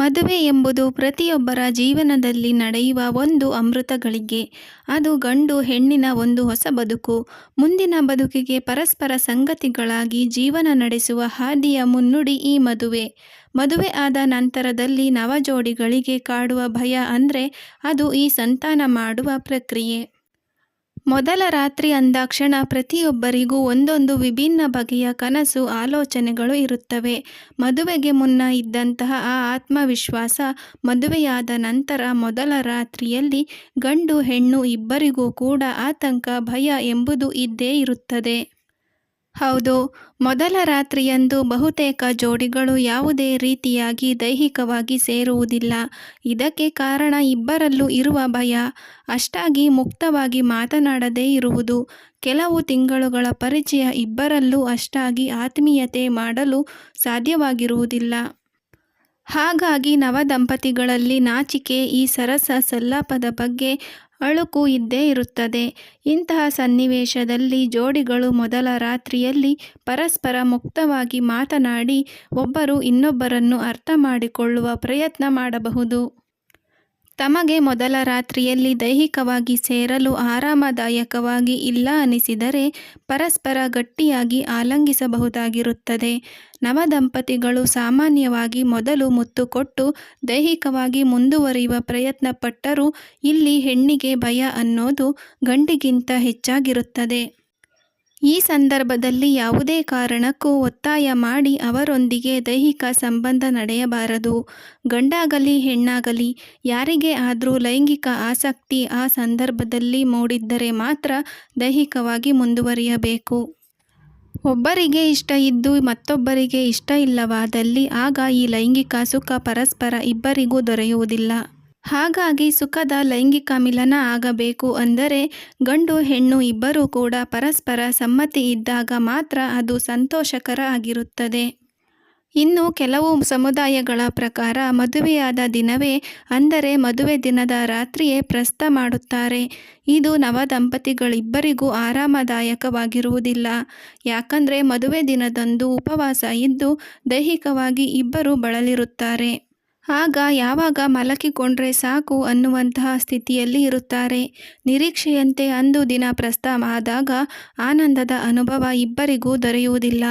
ಮದುವೆ ಎಂಬುದು ಪ್ರತಿಯೊಬ್ಬರ ಜೀವನದಲ್ಲಿ ನಡೆಯುವ ಒಂದು ಅಮೃತ ಗಳಿಗೆ. ಅದು ಗಂಡು ಹೆಣ್ಣಿನ ಒಂದು ಹೊಸ ಬದುಕು. ಮುಂದಿನ ಬದುಕಿಗೆ ಪರಸ್ಪರ ಸಂಗತಿಗಳಾಗಿ ಜೀವನ ನಡೆಸುವ ಹಾದಿಯ ಮುನ್ನುಡಿ ಈ ಮದುವೆ. ಮದುವೆ ಆದ ನಂತರದಲ್ಲಿ ನವಜೋಡಿಗಳಿಗೆ ಕಾಡುವ ಭಯ ಅಂದರೆ ಅದು ಈ ಸಂತಾನ ಮಾಡುವ ಪ್ರಕ್ರಿಯೆ. ಮೊದಲ ರಾತ್ರಿ ಅಂದಾಕ್ಷಣ ಪ್ರತಿಯೊಬ್ಬರಿಗೂ ಒಂದೊಂದು ವಿಭಿನ್ನ ಬಗೆಯ ಕನಸು, ಆಲೋಚನೆಗಳು ಇರುತ್ತವೆ. ಮದುವೆಗೆ ಮುನ್ನ ಇದ್ದಂತಹ ಆ ಆತ್ಮವಿಶ್ವಾಸ ಮದುವೆಯಾದ ನಂತರ ಮೊದಲ ರಾತ್ರಿಯಲ್ಲಿ ಗಂಡು ಹೆಣ್ಣು ಇಬ್ಬರಿಗೂ ಕೂಡ ಆತಂಕ, ಭಯ ಎಂಬುದು ಇದ್ದೇ ಇರುತ್ತದೆ. ಹೌದು, ಮೊದಲ ರಾತ್ರಿಯಂದು ಬಹುತೇಕ ಜೋಡಿಗಳು ಯಾವುದೇ ರೀತಿಯಾಗಿ ದೈಹಿಕವಾಗಿ ಸೇರುವುದಿಲ್ಲ. ಇದಕ್ಕೆ ಕಾರಣ ಇಬ್ಬರಲ್ಲೂ ಇರುವ ಭಯ. ಅಷ್ಟಾಗಿ ಮುಕ್ತವಾಗಿ ಮಾತನಾಡದೇ ಇರುವುದು. ಕೆಲವು ತಿಂಗಳುಗಳ ಪರಿಚಯ ಇಬ್ಬರಲ್ಲೂ ಅಷ್ಟಾಗಿ ಆತ್ಮೀಯತೆ ಮಾಡಲು ಸಾಧ್ಯವಾಗಿರುವುದಿಲ್ಲ. ಹಾಗಾಗಿ ನವದಂಪತಿಗಳಲ್ಲಿ ನಾಚಿಕೆ ಈ ಸರಸ ಸಲ್ಲಾಪದ ಬಗ್ಗೆ ಅಳುಕು ಇದ್ದೇ ಇರುತ್ತದೆ. ಇಂತಹ ಸನ್ನಿವೇಶದಲ್ಲಿ ಜೋಡಿಗಳು ಮೊದಲ ರಾತ್ರಿಯಲ್ಲಿ ಪರಸ್ಪರ ಮುಕ್ತವಾಗಿ ಮಾತನಾಡಿ ಒಬ್ಬರು ಇನ್ನೊಬ್ಬರನ್ನು ಅರ್ಥ ಮಾಡಿಕೊಳ್ಳುವ ಪ್ರಯತ್ನ ಮಾಡಬಹುದು. ತಮಗೆ ಮೊದಲ ರಾತ್ರಿಯಲ್ಲಿ ದೈಹಿಕವಾಗಿ ಸೇರಲು ಆರಾಮದಾಯಕವಾಗಿ ಇಲ್ಲ ಅನಿಸಿದರೆ ಪರಸ್ಪರ ಗಟ್ಟಿಯಾಗಿ ಆಲಿಂಗಿಸಬಹುದಾಗಿರುತ್ತದೆ. ನವದಂಪತಿಗಳು ಸಾಮಾನ್ಯವಾಗಿ ಮೊದಲು ಮುತ್ತು ಕೊಟ್ಟು ದೈಹಿಕವಾಗಿ ಮುಂದುವರಿಯುವ ಪ್ರಯತ್ನ ಪಟ್ಟರೂ ಇಲ್ಲಿ ಹೆಣ್ಣಿಗೆ ಭಯ ಅನ್ನೋದು ಗಂಡಿಗಿಂತ ಹೆಚ್ಚಾಗಿರುತ್ತದೆ. ಈ ಸಂದರ್ಭದಲ್ಲಿ ಯಾವುದೇ ಕಾರಣಕ್ಕೂ ಒತ್ತಾಯ ಮಾಡಿ ಅವರೊಂದಿಗೆ ದೈಹಿಕ ಸಂಬಂಧ ನಡೆಯಬಾರದು. ಗಂಡಾಗಲಿ, ಹೆಣ್ಣಾಗಲಿ, ಯಾರಿಗೆ ಆದರೂ ಲೈಂಗಿಕ ಆಸಕ್ತಿ ಆ ಸಂದರ್ಭದಲ್ಲಿ ಮೂಡಿದ್ದರೆ ಮಾತ್ರ ದೈಹಿಕವಾಗಿ ಮುಂದುವರಿಯಬೇಕು. ಒಬ್ಬರಿಗೆ ಇಷ್ಟ ಇದ್ದು ಮತ್ತೊಬ್ಬರಿಗೆ ಇಷ್ಟ ಇಲ್ಲವಾದಲ್ಲಿ ಆಗ ಈ ಲೈಂಗಿಕ ಸುಖ ಪರಸ್ಪರ ಇಬ್ಬರಿಗೂ ದೊರೆಯುವುದಿಲ್ಲ. ಹಾಗಾಗಿ ಸುಖದ ಲೈಂಗಿಕ ಮಿಲನ ಆಗಬೇಕು ಅಂದರೆ ಗಂಡು ಹೆಣ್ಣು ಇಬ್ಬರೂ ಕೂಡ ಪರಸ್ಪರ ಸಮ್ಮತಿ ಇದ್ದಾಗ ಮಾತ್ರ ಅದು ಸಂತೋಷಕರ ಆಗಿರುತ್ತದೆ. ಇನ್ನು ಕೆಲವು ಸಮುದಾಯಗಳ ಪ್ರಕಾರ ಮದುವೆಯಾದ ದಿನವೇ ಅಂದರೆ ಮದುವೆ ದಿನದ ರಾತ್ರಿಯೇ ಪ್ರಸ್ಥ ಮಾಡುತ್ತಾರೆ. ಇದು ನವ ದಂಪತಿಗಳಿಬ್ಬರಿಗೂ ಆರಾಮದಾಯಕವಾಗಿರುವುದಿಲ್ಲ. ಯಾಕಂದರೆ ಮದುವೆ ದಿನದಂದು ಉಪವಾಸ ಇದ್ದು ದೈಹಿಕವಾಗಿ ಇಬ್ಬರೂ ಬಳಲಿರುತ್ತಾರೆ. ಆಗ ಯಾವಾಗ ಮಲಗಿಕೊಂಡ್ರೆ ಸಾಕು ಅನ್ನುವಂತಹ ಸ್ಥಿತಿಯಲ್ಲಿ ಇರುತ್ತಾರೆ. ನಿರೀಕ್ಷೆಯಂತೆ ಅಂದು ದಿನ ಪ್ರಸ್ತಾಪ ಆದಾಗ ಆನಂದದ ಅನುಭವ ಇಬ್ಬರಿಗೂ ದೊರೆಯುವುದಿಲ್ಲ.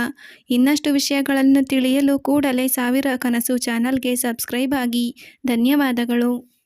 ಇನ್ನಷ್ಟು ವಿಷಯಗಳನ್ನು ತಿಳಿಯಲು ಕೂಡಲೇ ಸಾವಿರ ಕನಸು ಚಾನಲ್ಗೆ ಸಬ್ಸ್ಕ್ರೈಬ್ ಆಗಿ. ಧನ್ಯವಾದಗಳು.